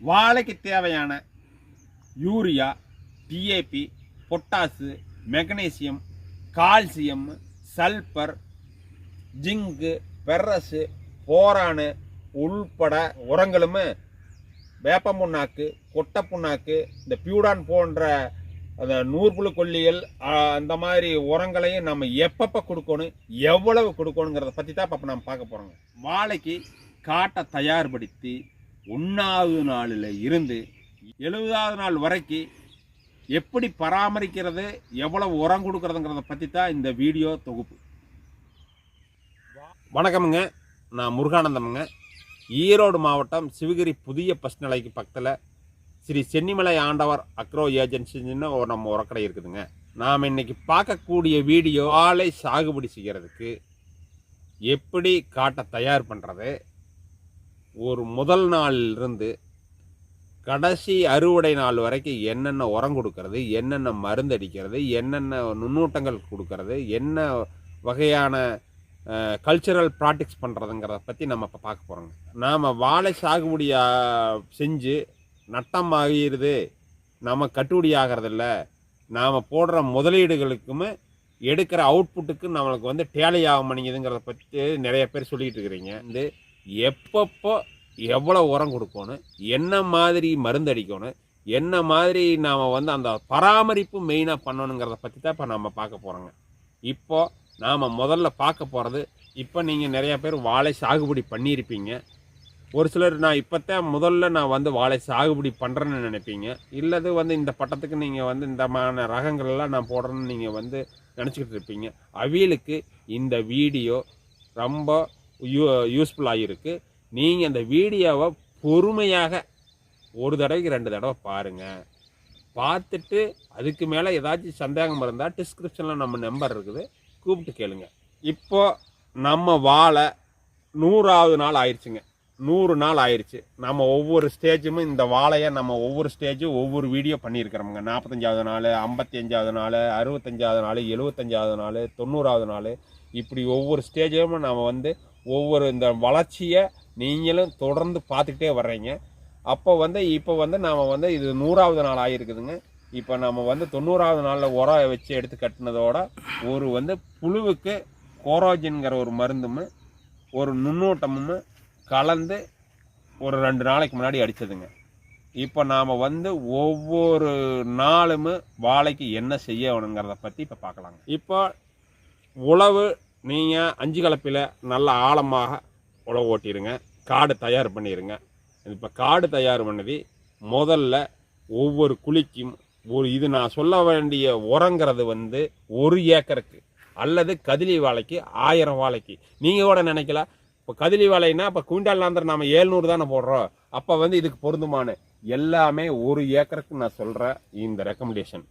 வாழைக்கு தேவையான urea DAP potash magnesium calcium sulphur zinc ferrous boron உள்பட உரங்களும் வேப்ப புண்ணாக்கு கொட்டை புண்ணாக்கு இந்த பியூடான் போன்ற அந்த நூற்புழு கொல்லிகள் அந்த மாதிரி உரங்களையும் நம்ம எப்பப்போ கொடுக்கணும் எவ்வளவு கொடுக்கணுங்கிறத பற்றி தான் இப்போ நம்ம பார்க்க போகிறோங்க வாழைக்கு காட்டை தயார்படுத்தி ஒன்றாவது நாளில் இருந்து எழுபதாவது நாள் வரைக்கும் எப்படி பராமரிக்கிறது எவ்வளவு உரம் கொடுக்கறதுங்கிறத பற்றி தான் இந்த வீடியோ தொகுப்பு. வணக்கமுங்க. நான் முருகானந்தமுங்க. ஈரோடு மாவட்டம் சிவகிரி புதிய பஸ் நிலைக்கு பக்கத்தில் ஸ்ரீ சென்னிமலை ஆண்டவர் அக்ரோ ஏஜென்சின்னு ஒரு நம்ம உரக்கடை இருக்குதுங்க. நாம் இன்னைக்கு பார்க்கக்கூடிய வீடியோ ஆலை சாகுபடி செய்கிறதுக்கு எப்படி காட்டை தயார் பண்ணுறது ஒரு முதல் நாளிலிருந்து கடைசி அறுவடை நாள் வரைக்கும் என்னென்ன உரம் கொடுக்கறது என்னென்ன மருந்து அடிக்கிறது என்னென்ன நுண்ணூட்டங்கள் கொடுக்கறது என்ன வகையான கல்ச்சரல் ப்ராக்டிக்ஸ் பண்ணுறதுங்கிறத பற்றி நம்ம இப்போ பார்க்க போகிறோங்க நாம் வாழை சாகுபடியாக செஞ்சு நட்டம் ஆகிடுது நம்ம கட்டுப்படி ஆகிறதில்ல. நாம் போடுற முதலீடுகளுக்குமே எடுக்கிற அவுட்புட்டுக்கு நம்மளுக்கு வந்து டேலி ஆக மாட்டேங்குதுங்கிறத பற்றி நிறைய பேர் சொல்லிகிட்டு இருக்கிறீங்க. வந்து எப்பப்போ எவ்வளோ உரம் கொடுக்கணும் என்ன மாதிரி மருந்து அடிக்கணும் என்ன மாதிரி நாம் வந்து அந்த பராமரிப்பு மெயினாக பண்ணணுங்கிறத பற்றி தான் இப்போ நம்ம பார்க்க போகிறோங்க இப்போது நாம் முதல்ல பார்க்க போகிறது இப்போ நீங்கள் நிறையா பேர் வாழை சாகுபடி பண்ணியிருப்பீங்க. ஒரு சிலர் நான் இப்போத்தான் முதல்ல நான் வந்து வாழை சாகுபடி பண்ணுறேன்னு நினைப்பீங்க. இல்லது வந்து இந்த பட்டத்துக்கு நீங்கள் வந்து இந்த மான ரகங்கள்லாம் நான் போடுறேன்னு நீங்கள் வந்து நினச்சிக்கிட்டு இருப்பீங்க. அவியலுக்கு இந்த வீடியோ ரொம்ப யூ யூஸ்ஃபுல்லாக இருக்குது நீங்கள் அந்த வீடியோவை பொறுமையாக ஒரு தடவைக்கு ரெண்டு தடவை பாருங்கள் பார்த்துட்டு அதுக்கு மேலே ஏதாச்சும் சந்தேகம் இருந்தால் டிஸ்கிரிப்ஷனில் நம்ம நம்பர் இருக்குது. கூப்பிட்டு கேளுங்க. இப்போது நம்ம வாழை நூறாவது நாள் ஆயிடுச்சுங்க. நூறு நாள் ஆயிடுச்சு. நம்ம ஒவ்வொரு ஸ்டேஜும் இந்த வாழையை நம்ம ஒவ்வொரு ஸ்டேஜும் ஒவ்வொரு வீடியோ பண்ணியிருக்கிறோமுங்க. நாற்பத்தஞ்சாவது நாள் ஐம்பத்தி அஞ்சாவது நாள் அறுபத்தஞ்சாவது நாள் எழுபத்தஞ்சாவது நாள் தொண்ணூறாவது நாள். இப்படி ஒவ்வொரு ஸ்டேஜும் நம்ம வந்து ஒவ்வொரு இந்த வளர்ச்சியை நீங்களும் தொடர்ந்து பார்த்துக்கிட்டே வர்றீங்க. அப்போ வந்து இப்போ வந்து நாம் வந்து இது நூறாவது நாள் ஆகிருக்குதுங்க இப்போ நம்ம வந்து தொண்ணூறாவது நாளில் உரம் வச்சு எடுத்து கட்டினதோட ஒரு வந்து புழுவுக்கு கோரோஜின்கிற ஒரு மருந்தும் ஒரு நுண்ணூட்டமும் கலந்து ஒரு ரெண்டு நாளைக்கு முன்னாடி அடித்ததுங்க இப்போ நாம் வந்து ஒவ்வொரு நாளும் வாழைக்கு என்ன செய்யணுங்கிறத பற்றி இப்போ பார்க்கலாங்க. இப்போ உழவு நீங்கள் அஞ்சு கலப்பில் நல்ல ஆழமாக உழவு ஓட்டிடுங்க. காடு தயார் பண்ணிடுங்க. இப்போ காடு தயார் பண்ணது முதல்ல ஒவ்வொரு குழிக்கும் ஒரு இது நான் சொல்ல வேண்டிய உரங்கிறது வந்து ஒரு ஏக்கருக்கு அல்லது கதிலி வாழைக்கு ஆயிரம் வாழைக்கு. நீங்கள் கூட நினைக்கல. இப்போ கதிலி வாழைன்னா இப்போ குவிண்டால் நாந்தர் ஏழ்நூறு தானே போடுறோம். அப்போ வந்து இதுக்கு பொருந்துமானு எல்லாமே ஒரு ஏக்கருக்கு நான் சொல்கிற இந்த ரெக்கமெண்டேஷன்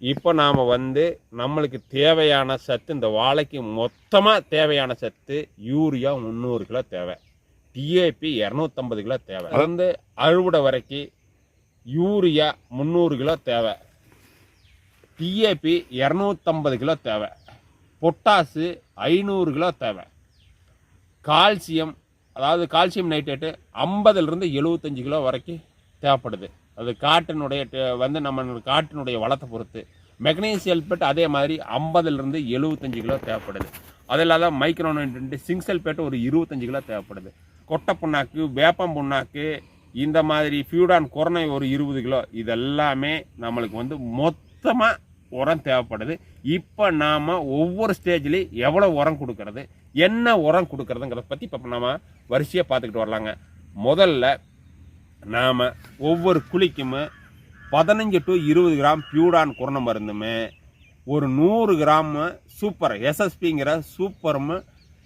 இப்போ நாம் வந்து நம்மளுக்கு தேவையான சத்து இந்த வாழைக்கு மொத்தமாக தேவையான சத்து யூரியா முந்நூறு கிலோ தேவை. டிஏபி இரநூத்தம்பது கிலோ தேவை. வந்து அறுவடை வரைக்கும் யூரியா முந்நூறு கிலோ தேவை. டிஏபி இரநூத்தம்பது கிலோ தேவை. பொட்டாசு ஐநூறு கிலோ தேவை. கால்சியம் அதாவது கால்சியம் நைட்ரேட்டு ஐம்பதுலேருந்து எழுபத்தஞ்சு கிலோ வரைக்கும் தேவைப்படுது. அது காட்டினுடைய டே- வந்து நம்ம காட்டினுடைய வளத்தை பொறுத்து. மெக்னீசியம் சல்பேட் அதே மாதிரி ஐம்பதுலேருந்து எழுபத்தஞ்சு கிலோ தேவைப்படுது. அது இல்லாத மைக்ரோ நைட்ரேட்டு ஒரு இருபத்தஞ்சு கிலோ தேவைப்படுது. கொட்டை புண்ணாக்கு வேப்பம் புண்ணாக்கு இந்த மாதிரி ஃபியூடான் குரணை ஒரு இருபது கிலோ இதெல்லாமே நம்மளுக்கு வந்து மொத்தமாக உரம் தேவைப்படுது. இப்போ நாம் ஒவ்வொரு ஸ்டேஜ்லேயும் எவ்வளோ உரம் கொடுக்கறது என்ன உரம் கொடுக்கறதுங்கிறத பற்றி இப்போ நம்ம வரிசையாக பார்த்துக்கிட்டு வரலாங்க. முதல்ல நாம் ஒவ்வொரு குழிக்கும் பதினஞ்சு டு இருபது கிராம் பியூடான் குரண மருந்துமே ஒரு நூறு கிராம் சூப்பர் எஸ்எஸ்பிங்கிற சூப்பரும்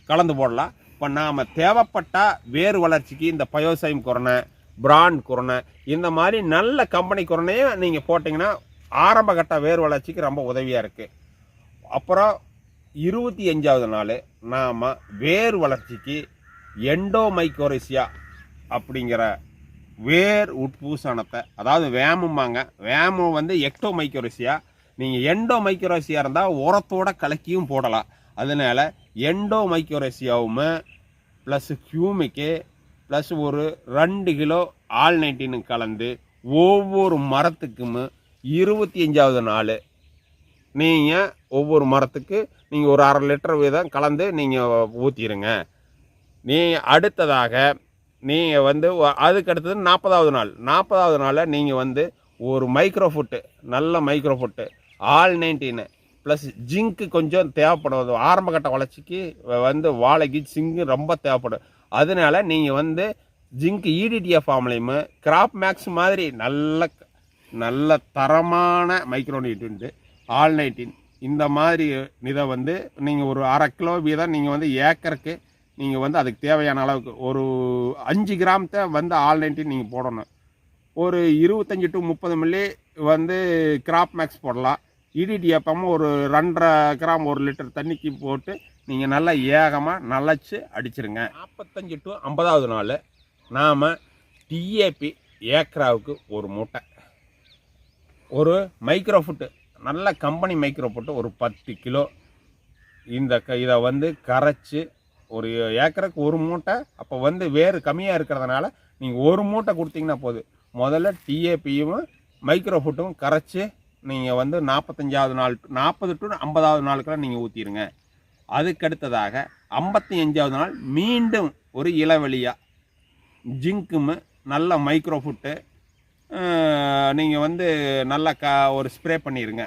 கலந்து போடலாம். இப்போ நாம் தேவைப்பட்டால் வேர் வளர்ச்சிக்கு இந்த பயோசைம் குரணை பிராண்ட் குரணை இந்த மாதிரி நல்ல கம்பெனி குரணையும் நீங்கள் போட்டிங்கன்னா ஆரம்ப கட்ட வேர் வளர்ச்சிக்கு ரொம்ப உதவியாக இருக்குது அப்புறம் இருபத்தி அஞ்சாவது நாள் நாம் வேர் வளர்ச்சிக்கு எண்டோமைக்கோரிசியா அப்படிங்கிற வேர் உட்பூசணத்தை அதாவது வேமும்பாங்க வேமம் வந்து எக்டோ மைக்ரோசியா நீங்கள் எண்டோ மைக்ரோசியா இருந்தால் உரத்தோட கலக்கியும் போடலாம். அதனால எண்டோமைக்கோரிசியாவும் ப்ளஸ் ஹியூமிக்கு ப்ளஸ் ஒரு ரெண்டு கிலோ ஆல் நைன்டீனு கலந்து ஒவ்வொரு மரத்துக்கும் இருபத்தி அஞ்சாவது நாள் நீங்கள் ஒவ்வொரு மரத்துக்கு நீங்கள் ஒரு அரை லிட்டர் வீதம் கலந்து நீங்கள் ஊற்றிடுங்க நீ அடுத்ததாக நீங்கள் வந்து அதுக்கு அடுத்தது நாற்பதாவது நாள். நாற்பதாவது நாளில் நீங்கள் வந்து ஒரு மைக்ரோ ஃபுட்டு நல்ல micro food all nineteen plus zinc கொஞ்சம் தேவைப்படும் ஆரம்ப கட்ட வளர்ச்சிக்கு வந்து வாழைக்கு ஜிங்கு ரொம்ப தேவைப்படும். அதனால நீங்கள் வந்து zinc E EDTF crop max மாதிரி நல்ல நல்ல தரமான மைக்ரோ நியூட்ரியன்ட்டு ஆல் நைன்டீன் இந்த மாதிரி இதை வந்து நீங்கள் ஒரு அரை கிலோ வீதம் நீங்கள் வந்து ஏக்கருக்கு நீங்கள் வந்து அதுக்கு தேவையான அளவுக்கு ஒரு அஞ்சு கிராமத்தை வந்து ஆல் நைன்டீன் நீங்கள் போடணும். ஒரு இருபத்தஞ்சி டு முப்பது மில்லி வந்து கிராப் மேக்ஸ் போடலாம். இடிடிஎஃப்எம் ஒரு ரெண்டரை கிராம் ஒரு லிட்டர் தண்ணிக்கு போட்டு நீங்கள் நல்லா ஏகமாக நனைச்சு அடிச்சிருங்க. நாற்பத்தஞ்சு டு ஐம்பதாவது நாள் நாம் டிஏபி ஏக்கராவுக்கு ஒரு மூட்டை. ஒரு மைக்ரோ ஃபுட்டு நல்ல கம்பெனி மைக்ரோ ஃபுட்டு ஒரு பத்து கிலோ. இந்த க இதை வந்து கரைச்சி ஒரு ஏக்கருக்கு ஒரு மூட்டை அப்போ வந்து வேறு கம்மியாக இருக்கிறதுனால நீங்கள் ஒரு மூட்டை கொடுத்தீங்கன்னா போதும். முதல்ல டிஏபியும் மைக்ரோ ஃபுட்டும் கரைச்சி நீங்கள் வந்து நாற்பத்தஞ்சாவது நாள் நாற்பது டு ஐம்பதாவது நாளுக்கெல்லாம் நீங்கள் ஊற்றிடுங்க அதுக்கடுத்ததாக ஐம்பத்தி அஞ்சாவது நாள் மீண்டும் ஒரு இளவெளியாக ஜிங்க்குமு நல்ல மைக்ரோ ஃபுட்டு நீங்கள் வந்து நல்லா க ஒரு ஸ்ப்ரே பண்ணிடுங்க.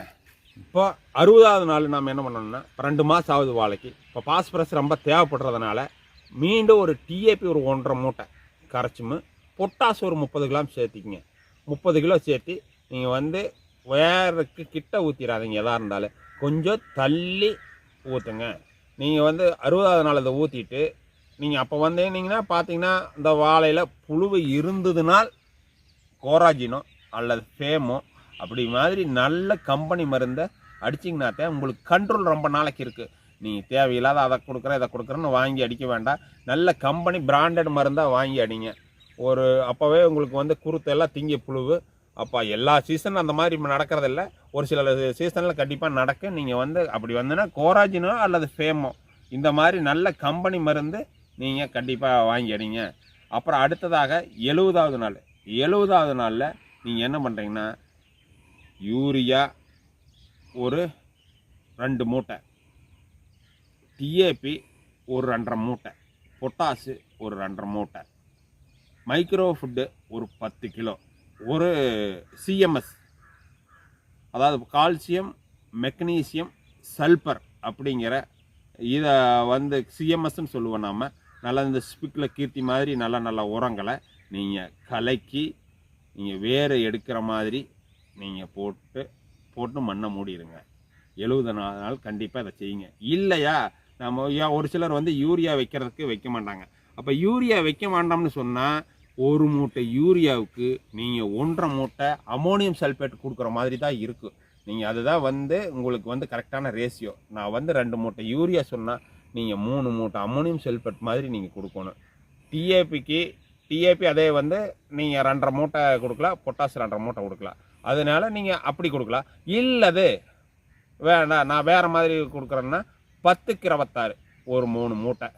இப்போ அறுபதாவது நாள் நாம் என்ன பண்ணணும்னா ரெண்டு மாதம் ஆகுது வாழைக்கு. இப்போ பாஸ்பரஸ் ரொம்ப தேவைப்படுறதுனால மீண்டும் ஒரு டிஏபி ஒரு ஒன்றரை மூட்டை கரைச்சும். பொட்டாஸ் ஒரு முப்பது கிலோ சேர்த்திக்கிங்க. முப்பது கிலோ சேர்த்து நீங்கள் வந்து வேருக்கு கிட்ட ஊற்றிடாதீங்க எதாக இருந்தாலும். கொஞ்சம் தள்ளி ஊற்றுங்க நீங்கள் வந்து அறுபதாவது நாள் இதை ஊற்றிட்டு நீங்கள் அப்போ வந்தீங்கன்னா பார்த்தீங்கன்னா இந்த வாழையில் புழுவு இருந்ததுனால் கோராஜினோ அல்லது ஃபேமோ அப்படி மாதிரி நல்ல கம்பெனி மருந்தை அடிச்சிங்கனாத்தே உங்களுக்கு கண்ட்ரோல் ரொம்ப நாளைக்கு இருக்குது நீங்கள் தேவையில்லாத அதை கொடுக்குறேன் இதை கொடுக்குறேன்னு வாங்கி அடிக்க வேண்டாம். நல்ல கம்பெனி பிராண்டட் மருந்தாக வாங்கி அடிங்க. ஒரு அப்போவே உங்களுக்கு வந்து குருத்தெல்லாம் திங்க புழுவு. அப்போ எல்லா சீசனும் அந்த மாதிரி நடக்கிறதில்ல. ஒரு சில சீசனில் கண்டிப்பாக நடக்கும் நீங்கள் வந்து அப்படி வந்துன்னா கோராஜினோ அல்லது ஃபேமோ இந்த மாதிரி நல்ல கம்பெனி மருந்து நீங்கள் கண்டிப்பாக வாங்கி அடிங்க. அப்புறம் அடுத்ததாக எழுபதாவது நாள். எழுபதாவது நாளில் நீங்கள் என்ன பண்ணுறீங்கன்னா யூரியா ஒரு ரெண்டு மூட்டை. டிஏபி ஒரு ரெண்டரை மூட்டை. பொட்டாசு ஒரு ரெண்டரை மூட்டை. மைக்ரோ ஃபுட்டு ஒரு பத்து கிலோ. ஒரு சிஎம்எஸ் அதாவது கால்சியம் மெக்னீசியம் சல்பர் அப்படிங்கிற இதை வந்து சிஎம்எஸ்ன்னு சொல்லுவோம் நாம். நல்லா இந்த ஸ்பிக்கில் கீர்த்தி மாதிரி நல்ல நல்ல உரங்களை நீங்கள் கலக்கி நீங்கள் வேறு எடுக்கிற மாதிரி நீங்கள் போட்டு போட்டு மண்ணை மூடிடுங்க. எழுபது நாள் கண்டிப்பாக இதை செய்யுங்க. இல்லையா? நம்ம ஏன் ஒரு சிலர் வந்து யூரியா வைக்கிறதுக்கு வைக்க மாட்டாங்க. அப்போ யூரியா வைக்க மாட்டோம்னு சொன்னால் ஒரு மூட்டை யூரியாவுக்கு நீங்கள் ஒன்றரை மூட்டை அமோனியம் சல்பேட் கொடுக்குற மாதிரி தான் இருக்குது நீங்கள் அதுதான் வந்து உங்களுக்கு வந்து கரெக்டான ரேஷியோ நான் வந்து ரெண்டு மூட்டை யூரியா சொன்னால் நீங்கள் மூணு மூட்டை அமோனியம் சல்ஃபேட் மாதிரி நீங்கள் கொடுக்கணும். டிஏபிக்கு டிஏபி அதே வந்து நீங்கள் ரெண்டரை மூட்டை கொடுக்கலாம் பொட்டாஸ் ரெண்டரை மூட்டை கொடுக்கலாம். அதனால் நீங்கள் அப்படி கொடுக்கலாம். இல்லது வேண்டாம் நான் வேறு மாதிரி கொடுக்குறேன்னா பத்துக்கு இருபத்தாறு ஒரு மூணு மூட்டை.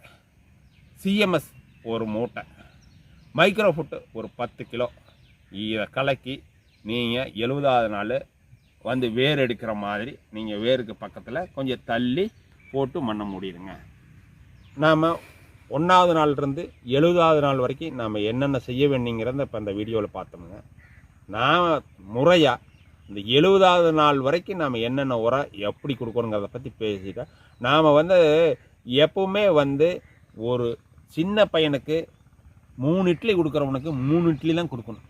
சிஎம்எஸ் ஒரு மூட்டை. மைக்ரோ ஃபுட்டு ஒரு பத்து கிலோ. இதை கலக்கி நீங்கள் எழுபதாவது நாள் வந்து வேர் எடுக்கிற மாதிரி நீங்கள் வேருக்கு பக்கத்தில் கொஞ்சம் தள்ளி போட்டு மண்ண மூடிடுங்க. நாம் ஒன்றாவது நாள்லேருந்து எழுபதாவது நாள் வரைக்கும் நாம் என்னென்ன செய்ய வேண்டிங்கிறத இப்போ இந்த வீடியோவில் பார்த்தோமுங்க. நாம் முறையாக இந்த எழுபதாவது நாள் வரைக்கும் நாம் என்னென்ன உரம் எப்படி கொடுக்கணுங்கிறத பற்றி பேசிட்டோம் நாம் வந்து எப்பவுமே வந்து ஒரு சின்ன பையனுக்கு மூணு இட்லி கொடுக்குறவனுக்கு மூணு இட்லி தான் கொடுக்கணும்.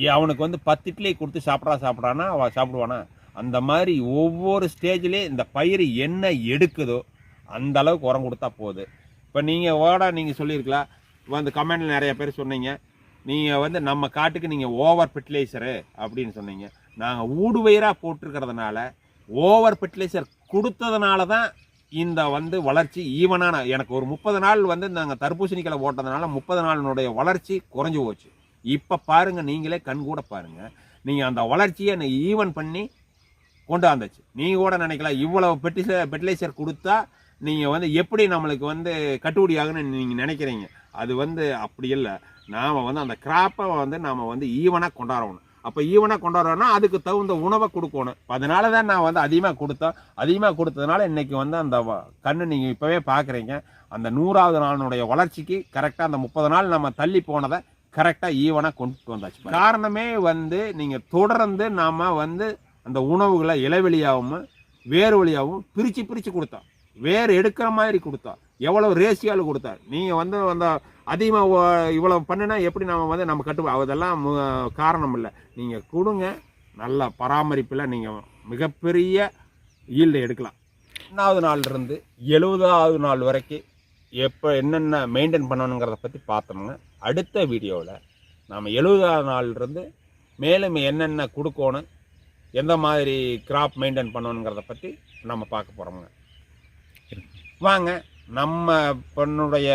ஏ- அவனுக்கு வந்து பத்து இட்லி கொடுத்து சாப்பிட்றா சாப்பிட்றானா அவன் சாப்பிடுவானா? அந்த மாதிரி ஒவ்வொரு ஸ்டேஜ்லேயும் இந்த பயிர் என்ன எடுக்குதோ அந்த அளவுக்கு உரம் கொடுத்தா போகுது இப்போ நீங்கள் ஓட நீங்கள் சொல்லியிருக்கலாம். வந்து கமெண்டில் நிறைய பேர் சொன்னீங்க. நீங்கள் வந்து நம்ம காட்டுக்கு நீங்கள் ஓவர் ஃபெர்டிலைசரு அப்படின்னு சொன்னீங்க. நாங்கள் ஊடுவயிராக போட்டிருக்கிறதுனால ஓவர் ஃபெர்டிலைசர் கொடுத்ததுனால தான் இந்த வந்து வளர்ச்சி ஈவனான எனக்கு ஒரு முப்பது நாள் வந்து நாங்கள் தர்பூசணிக்களை போட்டதுனால முப்பது நாளினுடைய வளர்ச்சி குறைஞ்சி போச்சு. இப்போ பாருங்கள் நீங்களே கண் கூட பாருங்கள் நீங்கள் அந்த வளர்ச்சியை ஈவன் பண்ணி கொண்டு வந்துச்சு நீங்கள் கூட நினைக்கலாம் இவ்வளவு பெட்டிசர் ஃபெர்டிலைசர் கொடுத்தா நீங்கள் வந்து எப்படி நம்மளுக்கு வந்து கட்டுப்படி ஆகுன்னு நீங்கள் நினைக்கிறீங்க? அது வந்து அப்படி இல்லை. நாம் வந்து அந்த கிராப்பை வந்து நாம் வந்து ஈவனாக கொண்டாடணும். அப்போ ஈவனாக கொண்டாடுறோம்னா அதுக்கு தகுந்த உணவை கொடுக்கணும். அதனால தான் நான் வந்து அதிகமாக கொடுத்தேன். அதிகமாக கொடுத்ததுனால இன்றைக்கி வந்து அந்த வ- கண்ணு நீங்கள் இப்போவே பார்க்குறீங்க அந்த நூறாவது நாளினுடைய வளர்ச்சிக்கு கரெக்டாக அந்த முப்பது நாள் நம்ம தள்ளி போனதை கரெக்டாக ஈவனாக கொண்டு வந்தாச்சு காரணமே வந்து நீங்கள் தொடர்ந்து நாம் வந்து அந்த உணவுகளை இலைவெளியாகவும் வேறு வழியாகவும் பிரித்து பிரித்து கொடுத்தோம். வேர் எடுக்கிற மாதிரி கொடுத்தோம். எவ்வளோ ரேஷியோவில் கொடுத்தார்? நீங்கள் வந்து அந்த அதிகமாக இவ்வளோ பண்ணினா எப்படி நம்ம வந்து நம்ம கட்டு அதெல்லாம் மு- காரணம் இல்லை. நீங்கள் கொடுங்க. நல்ல பராமரிப்பில் நீங்கள் மிகப்பெரிய ஈல்டு எடுக்கலாம். ஒன்றாவது நாள்லேருந்து எழுபதாவது நாள் வரைக்கும் எப்போ என்னென்ன மெயின்டைன் பண்ணணுங்கிறத பற்றி பார்த்தோம்னா அடுத்த வீடியோவில் நாம் எழுபதாவது நாள்லேருந்து மேலும் என்னென்ன கொடுக்கணும் எந்த மாதிரி கிராப் மெயின்டைன் பண்ணணுங்கிறத பற்றி நம்ம பார்க்க போகிறோம்ங்க வாங்க நம்ம பெண்ணுடைய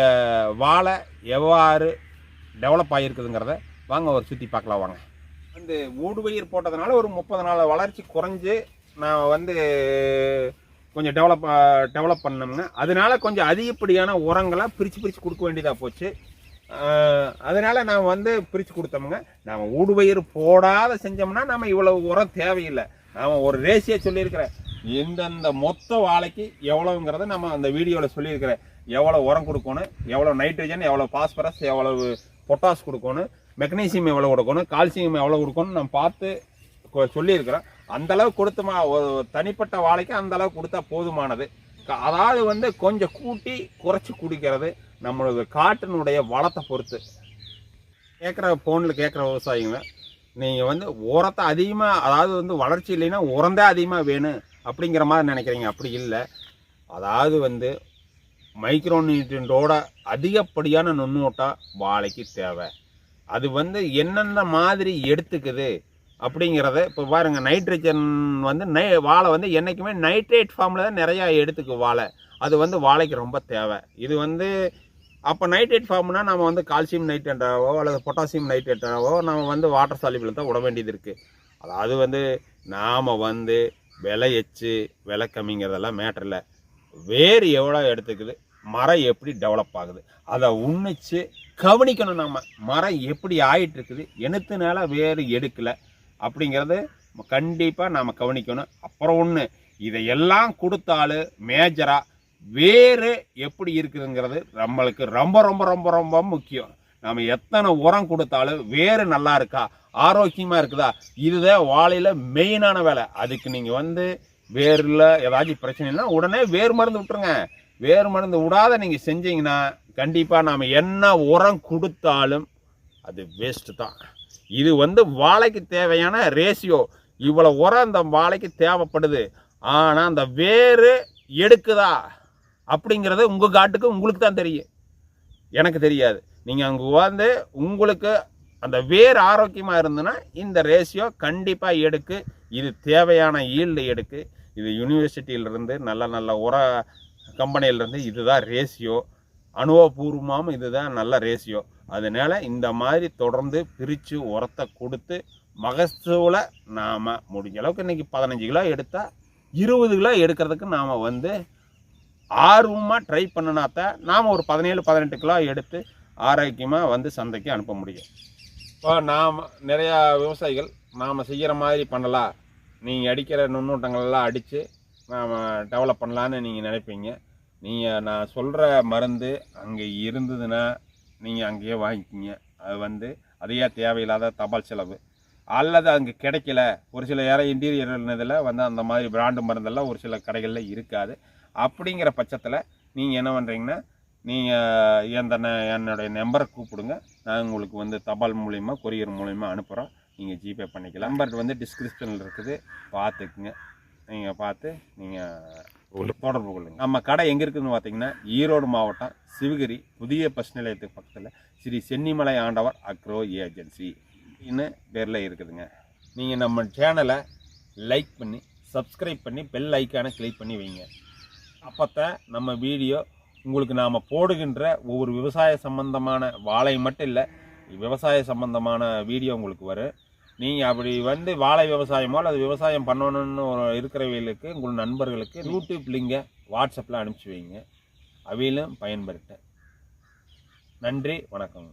வாழை எவ்வாறு டெவலப் ஆகிருக்குதுங்கிறத வாங்க ஒரு சுற்றி பார்க்கலாம் வாங்க. வந்து ஊடுபயிர் போட்டதுனால ஒரு முப்பது நாள் வளர்ச்சி குறைஞ்சு நான் வந்து கொஞ்சம் டெவலப் டெவலப் பண்ணோம்ங்க. அதனால கொஞ்சம் அதிகப்படியான உரங்களை பிரித்து பிரித்து கொடுக்க வேண்டியதாக போச்சு. அதனால் நான் வந்து பிரித்து கொடுத்தோமுங்க. நாம் ஊடுபயிர் போடாத செஞ்சோம்னா நம்ம இவ்வளவு உரம் தேவையில்லை. நாம் ஒரு ரேசியை சொல்லியிருக்கிறேன். எந்தெந்த மொத்த வாழைக்கு எவ்வளவுங்கிறத நம்ம அந்த வீடியோவில் சொல்லியிருக்கிறேன். எவ்வளோ உரம் கொடுக்கணும் எவ்வளோ நைட்ரஜன் எவ்வளோ பாஸ்பரஸ் எவ்வளவு பொட்டாஸ் கொடுக்கணும் மெக்னீசியம் எவ்வளோ கொடுக்கணும் கால்சியம் எவ்வளோ கொடுக்கணும் நம்ம பார்த்து கொ- சொல்லியிருக்கிறோம். அந்தளவு கொடுத்தமா ஒரு தனிப்பட்ட வாழைக்கு அந்தளவு கொடுத்தா போதுமானது. அதாவது வந்து கொஞ்சம் கூட்டி குறைச்சி குடிக்கிறது நம்மளோட காட்டினுடைய வளத்தை பொறுத்து. கேட்குற ஃபோனில் கேட்குற விவசாயிங்க நீங்கள் வந்து உரத்தை அதிகமாக அதாவது வந்து வளர்ச்சி இல்லைன்னா உரந்தே அதிகமாக வேணும். அப்படிங்கிற மாதிரி நினைக்கிறீங்க? அப்படி இல்லை. அதாவது வந்து மைக்ரோ நியூட்ரியன்ட்டோட அதிகப்படியான நுண்ணூட்டா வாழைக்கு தேவை. அது வந்து என்னென்ன மாதிரி எடுத்துக்குது அப்படிங்கிறத இப்போ பாருங்கள் நைட்ரஜன் வந்து நை வாழை வந்து என்றைக்குமே நைட்ரேட் ஃபார்மில் தான் நிறையா எடுத்துக்கு வாழை. அது வந்து வாழைக்கு ரொம்ப தேவை. இது வந்து அப்போ நைட்ரேட் ஃபார்ம்னா நம்ம வந்து கால்சியம் நைட்ரேட்டாவோ அல்லது பொட்டாசியம் நைட்ரேட்டாவோ நம்ம வந்து வாட்டர் சாலிபிள் தான் விட வேண்டியது இருக்குது அதாவது வந்து நாம் வந்து விலை எச்சு விலை கம்மிங்கிறதெல்லாம் மேட்டர் இல்லை. வேர் எவ்வளோ எடுத்துக்குது மரம் எப்படி டெவலப் ஆகுது அதை உன்னிச்சு கவனிக்கணும் நம்ம. மரம் எப்படி ஆயிட்டு இருக்குது எனத்துனால வேறு எடுக்கலை அப்படிங்கிறது கண்டிப்பாக நாம் கவனிக்கணும். அப்புறம் ஒன்று இதையெல்லாம் கொடுத்தாலும் மேஜராக வேறு எப்படி இருக்குதுங்கிறது நம்மளுக்கு ரொம்ப ரொம்ப ரொம்ப ரொம்ப முக்கியம். நம்ம எத்தனை உரம் கொடுத்தாலும் வேறு நல்லா இருக்கா? ஆரோக்கியமாக இருக்குதா? இதுதான் வாழையில் மெயினான வேலை. அதுக்கு நீங்கள் வந்து வேரில் ஏதாச்சும் பிரச்சனைனா உடனே வேர் மருந்து விட்டுருங்க. வேர் மருந்து விடாத நீங்கள் செஞ்சீங்கன்னா கண்டிப்பாக நாம் என்ன உரம் கொடுத்தாலும் அது வேஸ்ட்டு தான். இது வந்து வாழைக்கு தேவையான ரேஷியோ இவ்வளோ உரம் அந்த வாழைக்கு தேவைப்படுது. ஆனால் அந்த வேர் எடுக்குதா? அப்படிங்கிறது உங்கள் காட்டுக்கு உங்களுக்கு தான் தெரியும். எனக்கு தெரியாது. நீங்கள் அங்கே வந்து உங்களுக்கு அந்த வேர் ஆரோக்கியமாக இருந்ததுன்னா இந்த ரேஷியோ கண்டிப்பாக எடுக்கு. இது தேவையான ஈல்டு எடுக்கு. இது யூனிவர்சிட்டியிலிருந்து நல்ல நல்ல உர கம்பெனியிலேருந்து இதுதான் ரேஷியோ அனுபவபூர்வமாகவும் இதுதான் நல்ல ரேஷியோ அதனால இந்த மாதிரி தொடர்ந்து பிரித்து உரத்தை கொடுத்து மகசூலை நாம் முடிஞ்ச அளவுக்கு இன்றைக்கி பதினஞ்சு கிலோ எடுத்தால் இருபது கிலோ எடுக்கிறதுக்கு நாம் வந்து ஆர்வமாக ட்ரை பண்ணினாத்தான் நாம் ஒரு பதினேழு பதினெட்டு கிலோ எடுத்து ஆரோக்கியமாக வந்து சந்தைக்கு அனுப்ப முடியும். இப்போ நாம் நிறையா விவசாயிகள் நாம் செய்கிற மாதிரி பண்ணலாம். நீங்கள் அடிக்கிற நுண்ணூட்டங்கள்லாம் அடித்து நாம் டெவலப் பண்ணலான்னு நீங்கள் நினைப்பீங்க. நீங்கள் நான் சொல்கிற மருந்து அங்கே இருந்ததுன்னா நீங்கள் அங்கேயே வாங்கிக்கிங்க. அது வந்து அதையே தேவையில்லாத தபால் செலவு. அல்லது அங்கே கிடைக்கல. ஒரு சில ஏற இன்டீரியர் இதில் வந்து அந்த மாதிரி பிராண்டு மருந்தெல்லாம் ஒரு சில கடைகளில் இருக்காது. அப்படிங்கிற பட்சத்தில் நீங்கள் என்ன பண்ணுறீங்கன்னா நீங்கள் எந்த என்னுடைய நம்பரை கூப்பிடுங்க. நான் உங்களுக்கு வந்து தபால் மூலிமா கொரியர் மூலிமா அனுப்புகிறோம் நீங்கள் ஜிபே பண்ணிக்கலாம். நம்பர் வந்து டிஸ்கிரிப்ஷனில் இருக்குது. பார்த்துக்குங்க. நீங்கள் பார்த்து நீங்கள் தொடர்பு கொள்ளுங்க. நம்ம கடை எங்கே இருக்குதுன்னு பார்த்தீங்கன்னா ஈரோடு மாவட்டம் சிவகிரி புதிய பஸ் நிலையத்துக்கு பக்கத்தில் ஸ்ரீ சென்னிமலை ஆண்டவர் அக்ரோ ஏஜென்சி இன்னும் பேரில் இருக்குதுங்க. நீங்கள் நம்ம சேனலை லைக் பண்ணி சப்ஸ்கிரைப் பண்ணி பெல் ஐக்கானை கிளிக் பண்ணி வைங்க. அப்போத்தான் நம்ம வீடியோ உங்களுக்கு நாம் போடுகின்ற ஒவ்வொரு விவசாய சம்பந்தமான வாழை மட்டும் இல்லை விவசாய சம்பந்தமான வீடியோ உங்களுக்கு வரும். நீங்கள் அப்படி வந்து வாழை விவசாயமோ அல்லது விவசாயம் பண்ணணும்னு ஒரு இருக்கிறவைகளுக்கு உங்கள் நண்பர்களுக்கு யூடியூப் லிங்கை வாட்ஸ்அப்பில் அனுப்பிச்சி வைங்க. அவையிலும் பயன்படுத்த நன்றி வணக்கம்.